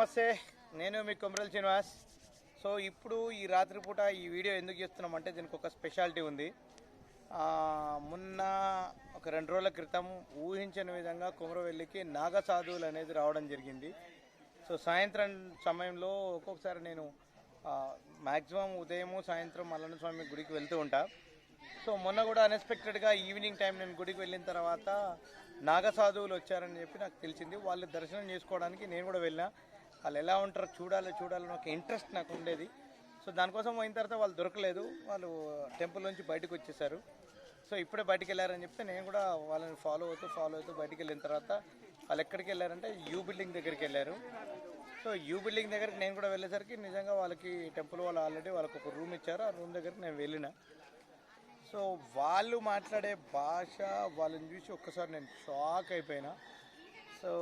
నమస్తే నేను మీ కొమరల్ శ్రీనివాస్. సో ఇప్పుడు ఈ రాత్రిపూట ఈ వీడియో ఎందుకు చేస్తున్నామంటే దీనికి ఒక స్పెషాలిటీ ఉంది. మొన్న ఒక రెండు రోజుల క్రితం ఊహించని విధంగా కుమరవెల్లికి నాగసాధువులు అనేది రావడం జరిగింది. సో సాయంత్రం సమయంలో ఒక్కొక్కసారి నేను మ్యాక్సిమం ఉదయము సాయంత్రం మల్లన్న స్వామి గుడికి వెళ్తూ ఉంటా. సో మొన్న కూడా అన్ఎక్స్పెక్టెడ్గా ఈవినింగ్ టైం నేను గుడికి వెళ్ళిన తర్వాత నాగసాధువులు వచ్చారని చెప్పి నాకు తెలిసింది. వాళ్ళు దర్శనం చేసుకోవడానికి నేను కూడా వెళ్ళినా. వాళ్ళు ఎలా ఉంటారో చూడాలి చూడాలని ఒక ఇంట్రెస్ట్ నాకు ఉండేది. సో దానికోసం పోయిన తర్వాత వాళ్ళు దొరకలేదు. వాళ్ళు టెంపుల్ నుంచి బయటకు వచ్చేసారు. సో ఇప్పుడే బయటికి వెళ్ళారని చెప్తే నేను కూడా వాళ్ళని ఫాలో అవుతూ ఫాలో అవుతూ బయటికి వెళ్ళిన తర్వాత వాళ్ళు ఎక్కడికి వెళ్ళారంటే యూ బిల్డింగ్ దగ్గరికి వెళ్ళారు. సో యూ బిల్డింగ్ దగ్గరికి నేను కూడా వెళ్ళేసరికి నిజంగా వాళ్ళకి టెంపుల్ వాళ్ళు ఆల్రెడీ వాళ్ళకి ఒక రూమ్ ఇచ్చారు. ఆ రూమ్ దగ్గరికి నేను వెళ్ళిన. సో వాళ్ళు మాట్లాడే భాష వాళ్ళని చూసి ఒక్కసారి నేను షాక్ అయిపోయినా. సో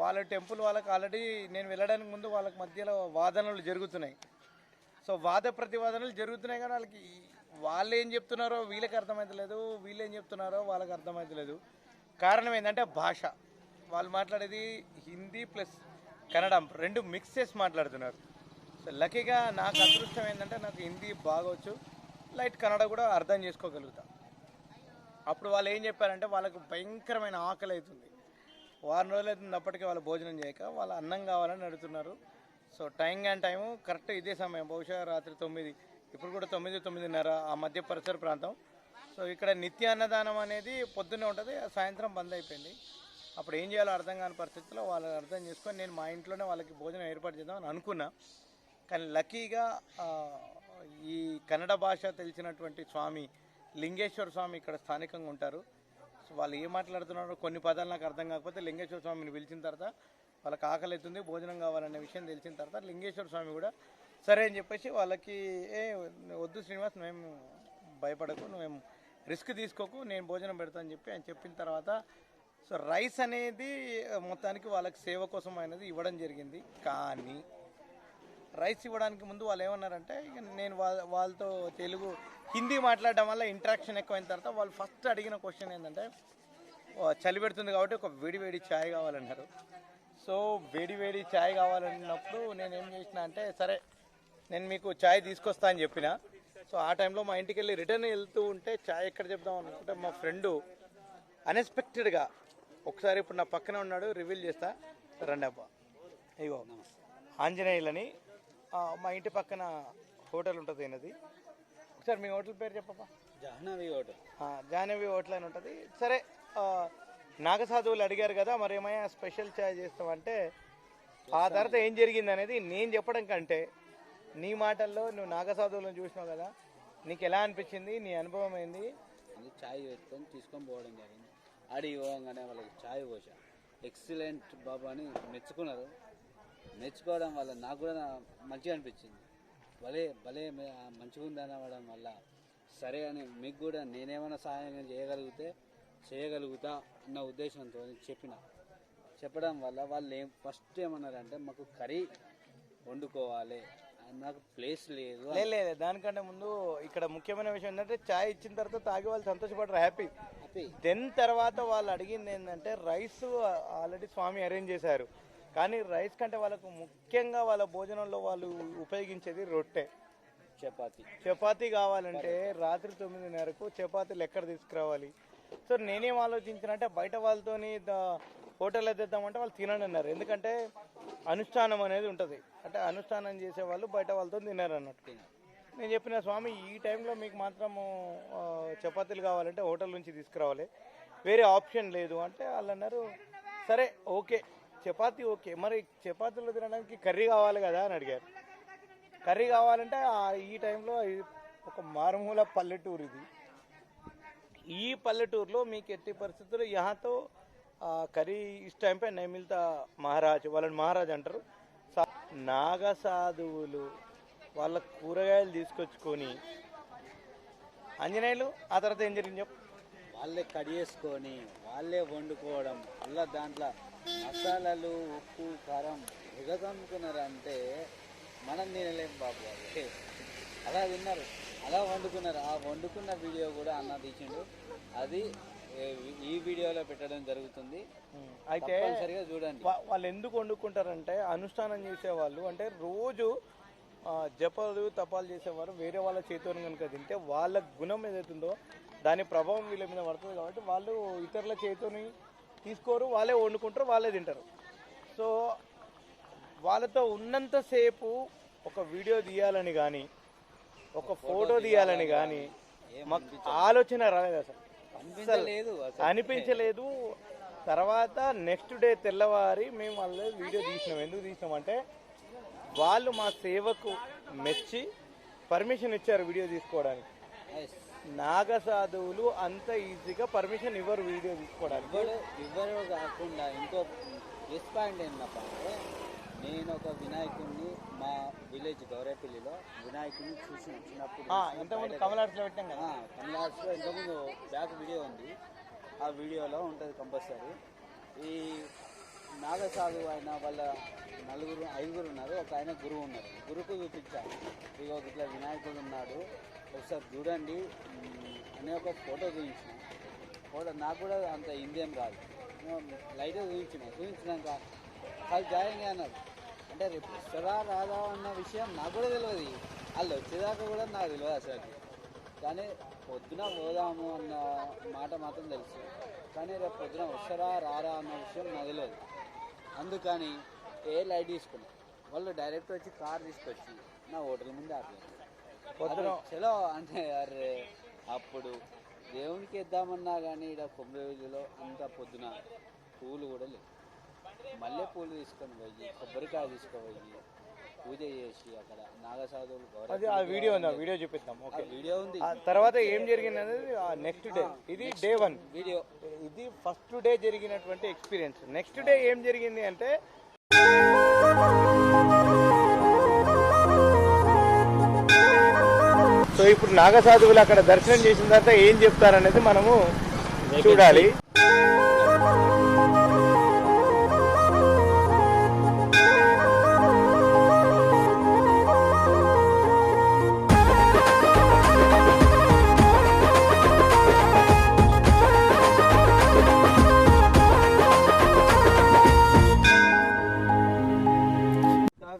వాళ్ళ టెంపుల్ వాళ్ళకి ఆల్రెడీ నేను వెళ్ళడానికి ముందు వాళ్ళకి మధ్యలో వాదనలు జరుగుతున్నాయి. సో వాద ప్రతివాదనలు జరుగుతున్నాయి కానీ వాళ్ళకి వాళ్ళు ఏం చెప్తున్నారో వీళ్ళకి అర్థమవుతలేదు వీళ్ళు ఏం చెప్తున్నారో వాళ్ళకి అర్థమవుతలేదు కారణం ఏంటంటే భాష. వాళ్ళు మాట్లాడేది హిందీ ప్లస్ కన్నడ రెండు మిక్స్ చేసి మాట్లాడుతున్నారు. సో లక్కీగా నాకు అదృష్టం ఏంటంటే నాకు హిందీ బాగవచ్చు లైట్ కన్నడ కూడా అర్థం చేసుకోగలుగుతా. అప్పుడు వాళ్ళు ఏం చెప్పారంటే వాళ్ళకు భయంకరమైన ఆకలి అవుతుంది వారం రోజులు అవుతున్నప్పటికీ వాళ్ళు భోజనం చేయక వాళ్ళు అన్నం కావాలని అడుగుతున్నారు. So time and time correct ఇదే సమయం. బహుశా రాత్రి తొమ్మిది ఇప్పుడు కూడా తొమ్మిది తొమ్మిదిన్నర ఆ మధ్య పరిసర ప్రాంతం. సో ఇక్కడ నిత్య అన్నదానం అనేది పొద్దున్నే ఉంటుంది సాయంత్రం బంద్ అయిపోయింది. అప్పుడు ఏం చేయాలో అర్థం కాని పరిస్థితుల్లో వాళ్ళు అర్థం చేసుకొని నేను మా ఇంట్లోనే వాళ్ళకి భోజనం ఏర్పాటు చేద్దామని అనుకున్నా. కానీ లక్కీగా ఈ కన్నడ భాష తెలిసినటువంటి స్వామి లింగేశ్వర స్వామి ఇక్కడ స్థానికంగా ఉంటారు. సో వాళ్ళు ఏం మాట్లాడుతున్నారో కొన్ని పదాలు నాకు అర్థం కాకపోతే లింగేశ్వర స్వామిని పిలిచిన తర్వాత వాళ్ళకి ఆకలి అవుతుంది భోజనం కావాలనే విషయం తెలిసిన తర్వాత లింగేశ్వర స్వామి కూడా సరే అని చెప్పేసి వాళ్ళకి ఏ వద్దు శ్రీనివాస్ మేము భయపడకు నువ్వేం రిస్క్ తీసుకోకు నేను భోజనం పెడతా అని చెప్పి ఆయన చెప్పిన తర్వాత సో రైస్ అనేది మొత్తానికి వాళ్ళకి సేవ కోసం అనేది ఇవ్వడం జరిగింది. కానీ రైస్ ఇవ్వడానికి ముందు వాళ్ళు ఏమన్నారంటే ఇక నేను వాళ్ళ వాళ్ళతో తెలుగు హిందీ మాట్లాడడం వల్ల ఇంటరాక్షన్ ఎక్కువైన తర్వాత వాళ్ళు ఫస్ట్ అడిగిన క్వశ్చన్ ఏంటంటే చలి పెడుతుంది కాబట్టి ఒక వేడి వేడి ఛాయ్ కావాలన్నారు. సో వేడి వేడి ఛాయ్ కావాలన్నప్పుడు నేను ఏం చేసిన అంటే సరే నేను మీకు ఛాయ్ తీసుకొస్తా అని చెప్పిన. సో ఆ టైంలో మా ఇంటికి వెళ్ళి రిటర్న్ వెళ్తూ ఉంటే ఛాయ్ ఎక్కడ చెప్దాం అనుకుంటే మా ఫ్రెండు అన్ఎక్స్పెక్టెడ్గా ఒకసారి ఇప్పుడు నా పక్కన ఉన్నాడు రివీల్ చేస్తా. రండి అబ్బా ఇగో ఆంజనేయులని మా ఇంటి పక్కన హోటల్ ఉంటుంది అయినది ఒకసారి మీ హోటల్ పేరు చెప్పబ్బా జాహ్నవి హోటల్. జాహ్నవి హోటల్ అని ఉంటుంది. సరే నాగసాధువులు అడిగారు కదా మరి ఏమైనా స్పెషల్ ఛాయ్ చేస్తామంటే ఆ తర్వాత ఏం జరిగింది అనేది నేను చెప్పడం కంటే నీ మాటల్లో నువ్వు నాగసాధువులను చూసినావు కదా నీకు ఎలా అనిపించింది నీ అనుభవం ఏంది? చాయ్ పెట్టుకొని తీసుకొని పోవడం జరిగింది. ఆడి పోగానే వాళ్ళకి చాయ్ పోసా. ఎక్సలెంట్ బాబా అని మెచ్చుకున్నారు. మెచ్చుకోవడం వల్ల నాకు కూడా మంచిగా అనిపించింది. భలే భలే మంచిగా ఉంది అనవడం వల్ల సరే అని మీకు కూడా నేనేమైనా సహాయం చేయగలిగితే చేయగలుగుతా అన్న ఉద్దేశంతో చెప్పిన. చెప్పడం వల్ల వాళ్ళు ఏం ఫస్ట్ ఏమన్నారంటే మాకు కర్రీ వండుకోవాలి. నాకు ప్లేస్ లేదు లే లే లే, దానికంటే ముందు ఇక్కడ ముఖ్యమైన విషయం ఏంటంటే ఛాయ్ ఇచ్చిన తర్వాత తాగి వాళ్ళు సంతోషపడరు హ్యాపీ హ్యాపీ దెన్ తర్వాత వాళ్ళు అడిగింది ఏంటంటే రైస్ ఆల్రెడీ స్వామి అరేంజ్ చేశారు. కానీ రైస్ కంటే వాళ్ళకు ముఖ్యంగా వాళ్ళ భోజనంలో వాళ్ళు ఉపయోగించేది రొట్టె. చపాతి. చపాతీ కావాలంటే రాత్రి తొమ్మిదిన్నరకు చపాతీలు ఎక్కడ తీసుకురావాలి? సో నేనేం ఆలోచించానంటే బయట వాళ్ళతోని హోటల్లో తెద్దామంటే వాళ్ళు తినని అన్నారు. ఎందుకంటే అనుష్ఠానం అనేది ఉంటుంది. అంటే అనుష్ఠానం చేసే వాళ్ళు బయట వాళ్ళతో తినరు అన్నట్టు. నేను చెప్పిన స్వామి ఈ టైంలో మీకు మాత్రము చపాతీలు కావాలంటే హోటల్ నుంచి తీసుకురావాలి. వేరే ఆప్షన్ లేదు. అంటే వాళ్ళు అన్నారు సరే ఓకే. చపాతి ఓకే. మరి చపాతీలు తినడానికి కర్రీ కావాలి కదా అని అడిగారు. కర్రీ కావాలంటే ఈ టైంలో ఒక మారుమూల పల్లెటూరు ఇది. ఈ పల్లెటూరులో మీకు ఎట్టి పరిస్థితుల్లో యహాతో కర్రీ ఇస్ టైం పై నైమిల్తా మహారాజ్ వాళ్ళని మహారాజ్ అంటారు. నాగ సాధువులు వాళ్ళ కూరగాయలు తీసుకొచ్చుకొని ఆంజనేయులు ఆ తర్వాత ఏం జరిగింది చెప్పు. వాళ్ళే కడిగేసుకొని వాళ్ళే వండుకోవడం అలా దాంట్లో మసాలాలు ఉప్పు కారం ఎగదమ్ముకున్నారంటే మనం తినలేం బాబు అది. అలా తిన్నారు. అలా వండుకున్నారు. ఆ వండుకున్న వీడియో కూడా అన్న తీసిండు. అది ఈ వీడియోలో పెట్టడం జరుగుతుంది. అయితే తప్పనిసరిగా చూడండి. వాళ్ళు ఎందుకు వండుకుంటారంటే అనుష్ఠానం చేసేవాళ్ళు అంటే రోజు జపాలు తపాలు చేసేవారు. వేరే వాళ్ళ చేతితో కనుక తింటే వాళ్ళ గుణం ఏదైతుందో దాని ప్రభావం వీళ్ళ మీద పడుతుంది కాబట్టి వాళ్ళు ఇతరుల చేతిని తీసుకోరు వాళ్ళే వండుకుంటారు వాళ్ళే తింటారు. సో వాళ్ళతో ఉన్నంతసేపు ఒక వీడియో తీయాలని కానీ ఒక ఫోటో తీయాలని కానీ మాకు ఆలోచన రాలేదు అసలు. అనిపించలేదు అసలు అనిపించలేదు. తర్వాత నెక్స్ట్ డే తెల్లవారి మేము వాళ్ళ వీడియో తీసినాం. ఎందుకు తీసినాం అంటే వాళ్ళు మా సేవకు మెచ్చి పర్మిషన్ ఇచ్చారు వీడియో తీసుకోవడానికి. నాగ సాధువులు అంత ఈజీగా పర్మిషన్ ఇవ్వరు వీడియో తీసుకోవడానికి. ఇవ్వరు కాకుండా ఇంకో ప్లస్ పాయింట్ ఏంటప్ప అంటే నేను ఒక వినాయకుడిని మా విలేజ్ గౌరేపల్లిలో వినాయకుడిని చూసి చిన్నప్పుడు ఆ, ఇంతకుముందు కమలాడ్స్లో పెట్టాం కదా. కమలాస్లో ఇంతకుముందు బ్యాక్ వీడియో ఉంది. ఆ వీడియోలో ఉంటుంది కంపల్సరీ ఈ నాగసాధు ఆయన వాళ్ళ నలుగురు ఐదుగురు ఉన్నారు. ఒక ఆయన గురువు ఉన్నారు. గురువుకు చూపించాను. ఇక ఒక ఇట్లా వినాయకుడు ఉన్నాడు. ఒకసారి చూడండి. అనే ఒక ఫోటో చూపించిన. ఫోటో నాకు కూడా అంత ఇండియన్ రాదు లైట్గా చూపించిన. చూపించినాక వాళ్ళు జాయిన్ అన్నారు. అంటే రేపు వస్తారా రాదా అన్న విషయం నాకు కూడా తెలియదు వాళ్ళు వచ్చేదాకా కూడా నాకు తెలియదు అసలు. కానీ పొద్దున పోదాము అన్న మాట మాత్రం తెలుసు. కానీ రేపు పొద్దున వస్తారా రారా అన్న విషయం నాకు తెలియదు అందుకని ఏ లైట్ తీసుకున్నా. వాళ్ళు డైరెక్ట్ వచ్చి కార్ తీసుకొచ్చి నా హోటల్ ముందు ఆపలేదు పొద్దున చలో అంటే అరే అప్పుడు దేవునికి ఇద్దామన్నా కానీ ఇక్కడ కొమ్మరిలో అంత పొద్దున పువ్వులు కూడా లేవు. మల్లె పూలు తీసుకొని పోయి కొబ్బరికాయ తీసుకుపోయి పూజ చేసి అక్కడ నాగసాధువులు అది ఆ వీడియో ఉంది ఆ వీడియో చూపిస్తాం ఓకే. వీడియో ఉంది. ఆ తర్వాత ఏం జరిగింది అనేది నెక్స్ట్ డే ఇది డే వన్ వీడియో ఇది ఫస్ట్ డే జరిగినటువంటి ఎక్స్పీరియన్స్ నెక్స్ట్ డే ఏం జరిగింది అంటే ఇప్పుడు నాగసాధువులు అక్కడ దర్శనం చేసిన తర్వాత ఏం చెప్తారనేది మనము చూడాలి.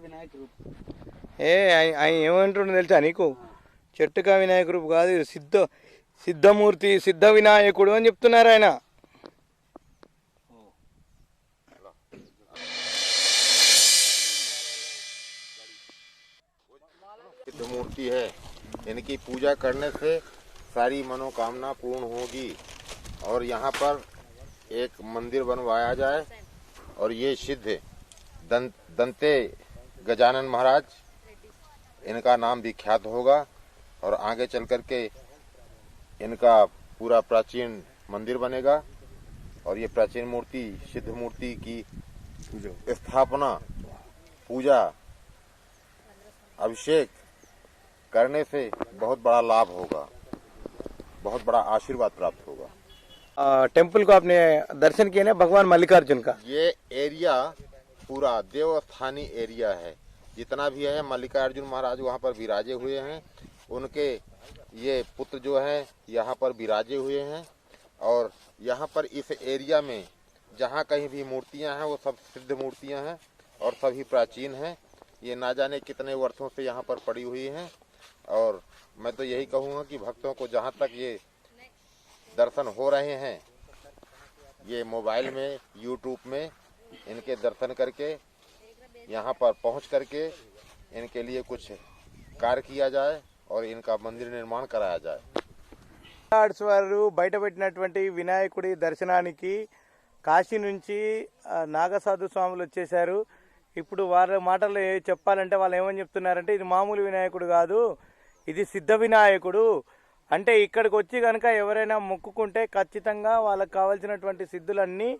వినాయక రూప్ ఏ ఆయ- ఆయన ఏమంటుండో తెలుసా నీకు? చెట్టుకా వినాయక రూపు కాదు ఇది సిద్ధ సిద్ధమూర్తి సిద్ధ వినాయకుడు అని చెప్తున్నారు ఆయన सिद्ध मूर्ति है इनकी पूजा करने से सारी मनोकामना पूर्ण होगी और यहाँ पर एक मंदिर बनवाया जाए और ये सिद्ध दं, दंते गजानन महाराज इनका नाम विख्यात होगा और आगे चल कर के इनका पूरा प्राचीन मंदिर बनेगा और ये प्राचीन मूर्ति सिद्ध मूर्ति की स्थापना पूजा अभिषेक करने से बहुत बड़ा लाभ होगा। बहुत बड़ा आशीर्वाद प्राप्त होगा। आ, टेंपल को आपने दर्शन किए ना भगवान मल्लिकार्जुन का? ये एरिया पूरा देवस्थानी एरिया है। जितना भी है मल्लिकार्जुन महाराज वहाँ पर विराजे हुए हैं। उनके ये पुत्र जो हैं, यहाँ पर विराजे हुए हैं और यहाँ पर इस एरिया में जहाँ कहीं भी मूर्तियाँ हैं, वो सब सिद्ध मूर्तियाँ हैं और सभी प्राचीन हैं। ये ना जाने कितने वर्षों से यहाँ पर पड़ी हुई हैं और मैं तो यही कहूँगा कि भक्तों को जहाँ तक ये दर्शन हो रहे हैं, ये मोबाइल में, यूट्यूब में, इनके दर्शन करके, यहाँ पर पहुँच करके इनके लिए कुछ कार्य किया जाए। और इनका मंदिर निर्माण कराया जाए ఆర్ట్స్ వారు బయట పెట్టినటువంటి వినాయకుడి దర్శనానికి కాశీ నుంచి ఆ, నాగసాధు స్వాములు వచ్చేసారు ఇప్పుడు వాళ్ళ మాటలు ఏ- చెప్పాలంటే వాళ్ళు ఏమని చెప్తున్నారంటే ఇది మామూలు వినాయకుడు కాదు ఇది సిద్ధ వినాయకుడు అంటే ఇక్కడికి వచ్చి కనుక ఎవరైనా మొక్కుకుంటే ఖచ్చితంగా వాళ్ళకి కావాల్సినటువంటి సిద్ధులన్నీ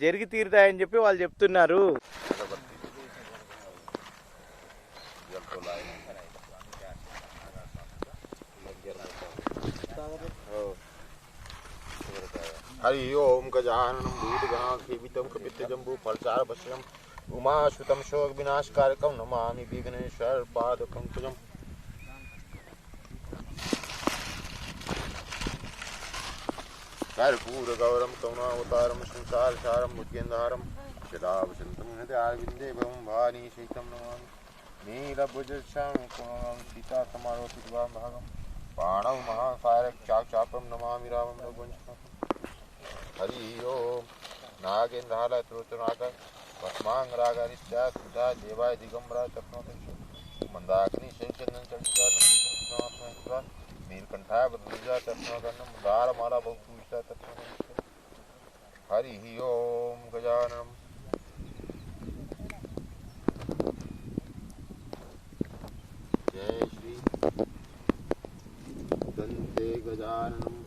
జరిగి తీరుతాయని చెప్పి వాళ్ళు చెప్తున్నారు हरि ओम गजाननं भूतगणाखेवितं कपितजम्बू फलचार भस्यम् उमाश्रुतं शोक विनाशकारकं नमामि विघ्नेश्वर पादपङ्कजम् कर्पूरगौरं, करुणावतारं संसारसारं भुजगेन्द्रहारं सदा वसन्तं हृदयारविन्दे भवं भानि शैतं नमामि। नीलभुजश्यां कुणां सीतासमारोपितवां भागं बाणौ महासारक्षाक्षापं नमामि, रामं रघुवंशं हरि ओम। नागेन्द्रालय त्रुतुनाग भस्मांग रागारित्या सुधा देवाय दिगंबरा चक्रो मंदाग्नि शंकरन चंडिका नंदिता नीलकंठाय बद्रुजा चक्नोकर्ण मुदार माला बहुपूजिता चक्नोत हरि ओम गजाननम। जय श्री। गंदे गजाननम।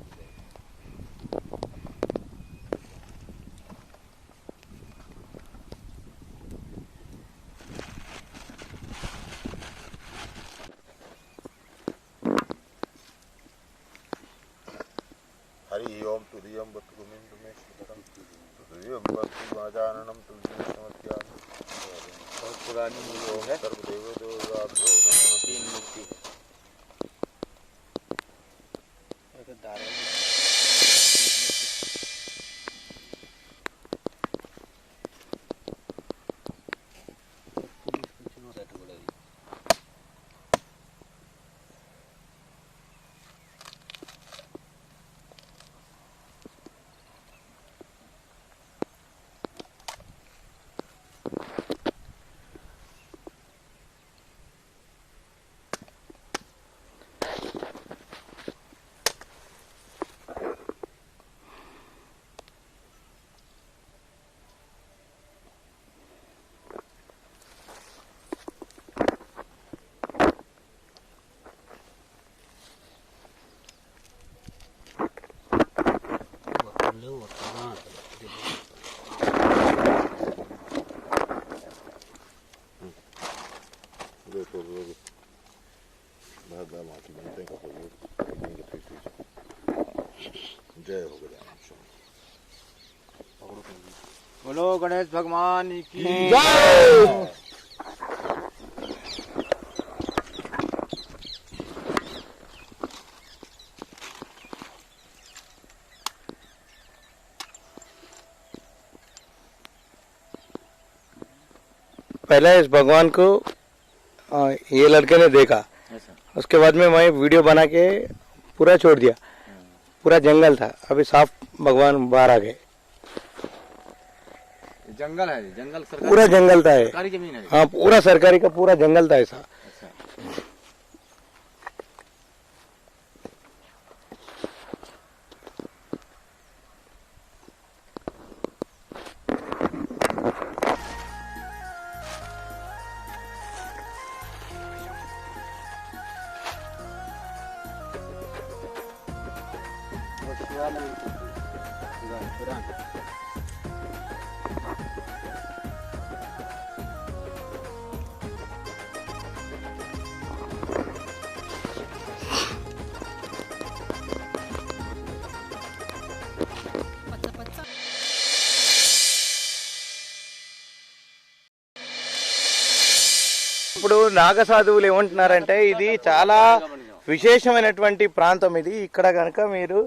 तुरीयं वत्कुमिन्दु मे श्रुतरं तुरीयं वस्तु बहुत पुरानी है। सर्वदेव तीन जय हो स्वामी बोलो गणेश भगवान की पहले इस भगवान को ये लड़के ने देखा। उसके बाद में मैं वीडियो बना के पूरा छोड़ दिया। पूरा जंगल था। अभी साफ़ भगवान बाहर आ गए। जंगल है जंगल पूरा जंगल था सरकारी ज़मीन है। हाँ पूरा सरकारी का पूरा जंगल था ऐसा। ఇప్పుడు నాగ సాధువులు ఏమంటున్నారంటే ఇది చాలా విశేషమైనటువంటి ప్రాంతం ఇది. ఇక్కడ కనుక మీరు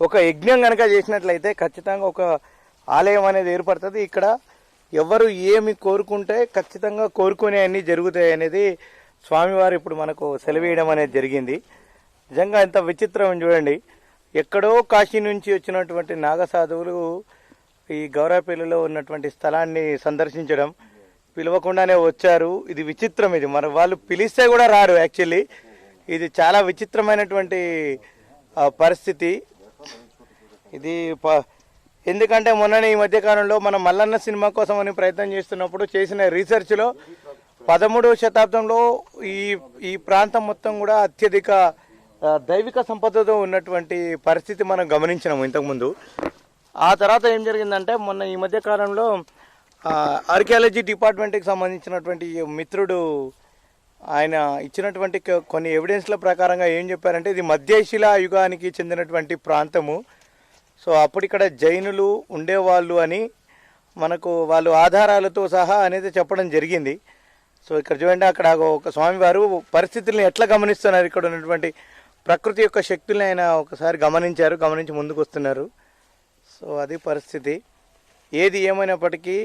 ఒక యజ్ఞం కనుక చేసినట్లయితే ఖచ్చితంగా ఒక ఆలయం అనేది ఏర్పడుతుంది. ఇక్కడ ఎవరు ఏమి కోరుకుంటే ఖచ్చితంగా కోరుకునే అన్ని జరుగుతాయి అనేది స్వామివారు ఇప్పుడు మనకు సెలవేయడం అనేది జరిగింది. నిజంగా ఎంత విచిత్రం చూడండి. ఎక్కడో కాశీ నుంచి వచ్చినటువంటి నాగసాధువులు ఈ గౌరవపల్లిలో ఉన్నటువంటి స్థలాన్ని సందర్శించడం పిలవకుండానే వచ్చారు. ఇది విచిత్రం ఇది. మరి వాళ్ళు పిలిస్తే కూడా రారు యాక్చువల్లీ. ఇది చాలా విచిత్రమైనటువంటి పరిస్థితి. ఇది ప- ఎందుకంటే మొన్న ఈ మధ్యకాలంలో మనం మల్లన్న సినిమా కోసం అని ప్రయత్నం చేస్తున్నప్పుడు చేసిన రీసెర్చ్లో పదమూడవ శతాబ్దంలో ఈ ఈ ప్రాంతం మొత్తం కూడా అత్యధిక దైవిక సంపదతో ఉన్నటువంటి పరిస్థితి మనం గమనించినాము ఇంతకుముందు. ఆ తర్వాత ఏం జరిగిందంటే మొన్న ఈ మధ్యకాలంలో ఆర్కియాలజీ డిపార్ట్మెంట్కి సంబంధించినటువంటి మిత్రుడు ఆయన ఇచ్చినటువంటి కొన్ని ఎవిడెన్స్ల ప్రకారంగా ఏం చెప్పారంటే ఇది మధ్యశిలా యుగానికి చెందినటువంటి ప్రాంతము. సో అప్పుడు ఇక్కడ జైనులు ఉండేవాళ్ళు అని మనకు వాళ్ళు ఆధారాలతో సహా అనేది చెప్పడం జరిగింది. సో ఇక్కడ చూడండి అక్కడ ఒక స్వామివారు పరిస్థితుల్ని ఎట్లా గమనిస్తున్నారు? ఇక్కడ ఉన్నటువంటి ప్రకృతి యొక్క శక్తుల్ని ఆయన ఒకసారి గమనించారు గమనించి ముందుకు వస్తున్నారు సో అది పరిస్థితి. ఏది ఏమైనప్పటికీ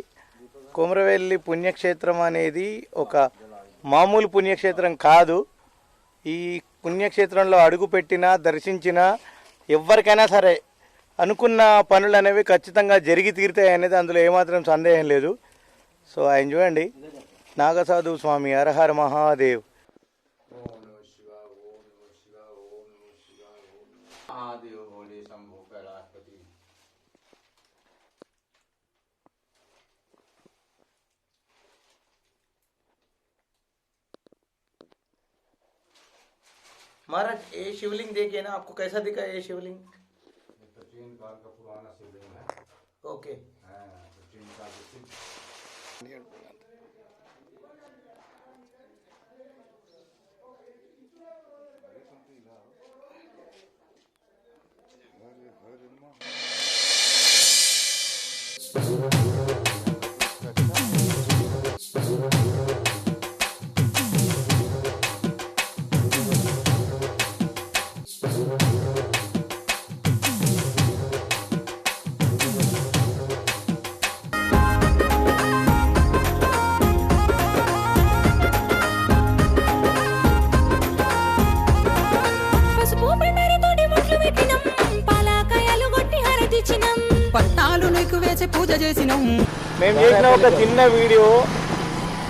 కొమరవెల్లి పుణ్యక్షేత్రం అనేది ఒక మామూలు పుణ్యక్షేత్రం కాదు. ఈ పుణ్యక్షేత్రంలో అడుగు పెట్టినా దర్శించినా ఎవరికైనా సరే అనుకున్న పనులు అనేవి ఖచ్చితంగా జరిగి తీరుతాయి అనేది అందులో ఏమాత్రం సందేహం లేదు. సో ఆయన చూడండి నాగసాధు స్వామి హరహర మహాదేవ్. महाराज ये शिवलिंग देखिए ना आपको कैसा दिखा ये शिवलिंग? प्राचीन काल का पुराना शिवलिंग है। ओके। हाँ, పట్నాలు నీకు వేసి పూజ చేసినాం మేము చేసిన ఒక చిన్న వీడియో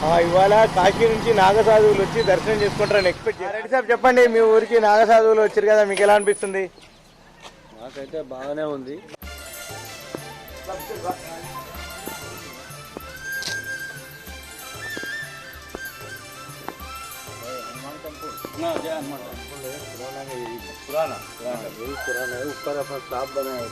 ఆ, ఇవాళ కాశీ నుంచి నాగసాధువులు వచ్చి దర్శనం చేసుకుంటారని ఎక్స్పెక్ట్ రెడ్డి సార్ చెప్పండి మీ ఊరికి నాగసాధువులు వచ్చారు కదా మీకు ఎలా అనిపిస్తుంది మాకైతే బాగానే ఉంది पुराना पुराना यही पुराना है ऊपर अपना साफ बनाया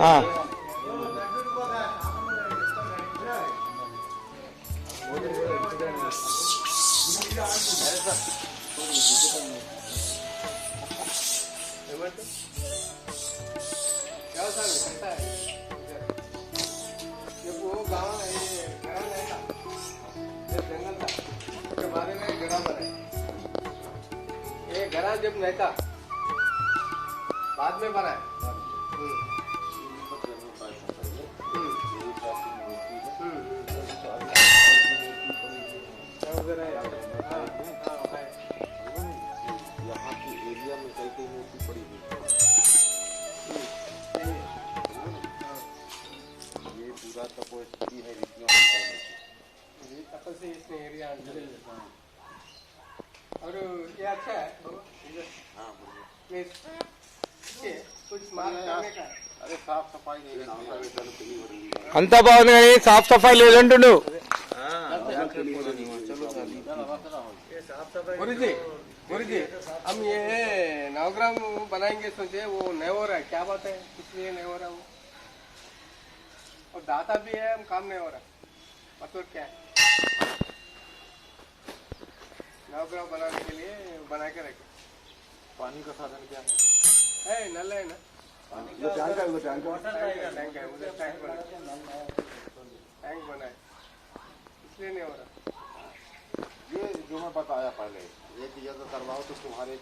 है यहाँ की एरिया में कई कई मूर्ति पड़ी हुई है। ये पूरा तपोस्थिति है ऋषियों की करने की। ये तपस्या इसमें एरिया अंदर है। और ये अच्छा है बाबा, इधर। हाँ बोलिए। ये ये कुछ मार्क करने का है। अरे साफ सफाई नहीं है नाम का भी दल पीली हो रही है అంతా బాగుంది కానీ సాఫ్ సఫాయి లేదంటుండు गुरु जी गुरु जी हम ये नवग्राम बनाएँगे सोचे वो नहीं हो रहा है। क्या बात है? कुछ लिए नहीं हो रहा वो? और दाता भी है हम काम नहीं हो रहा। मतलब क्या? है नवग्राम बनाने के लिए बना के रखे। पानी का साधन क्या है? है नल है ना? टैंक है टैंक है। उधर टैंक बना टैंक बना है इसलिए नहीं हो रहा ये जो मैं बताया पहले एक यज्ञ करवाओ तो तुम्हारे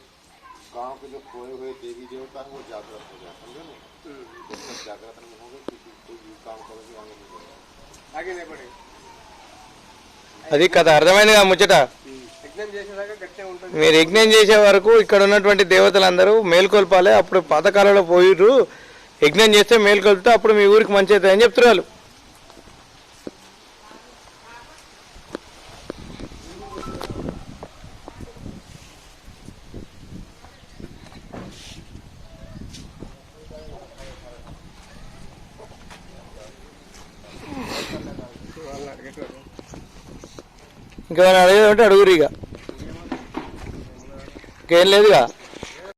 गांव के जो खोए हुए देवी देवता है वो जागृत हो जाए समझे ना हम्म, जब तक जागृत नहीं होंगे किसी कोई भी काम करोगे आगे नहीं बढ़ेगा आगे नहीं बढ़ेगा అది కథ అర్థమైంది కదా ముచ్చట ఎగ్జామ్ చేసేదాకా గట్టిగా ఉంటుంది మీరు యజ్ఞం చేసే వరకు ఇక్కడ ఉన్నటువంటి దేవతలందరూ మేల్కొల్పాలి అప్పుడు పాతకాలంలో పోయిర్రు యజ్ఞం చేస్తే మేల్కొల్పితే అప్పుడు మీ ఊరికి మంచి అవుతుంది అని చెప్తున్నారు ఇంకేమైనా అడిగేది ఉంటే అడుగురు ఇక. ఇంకేం లేదుగా.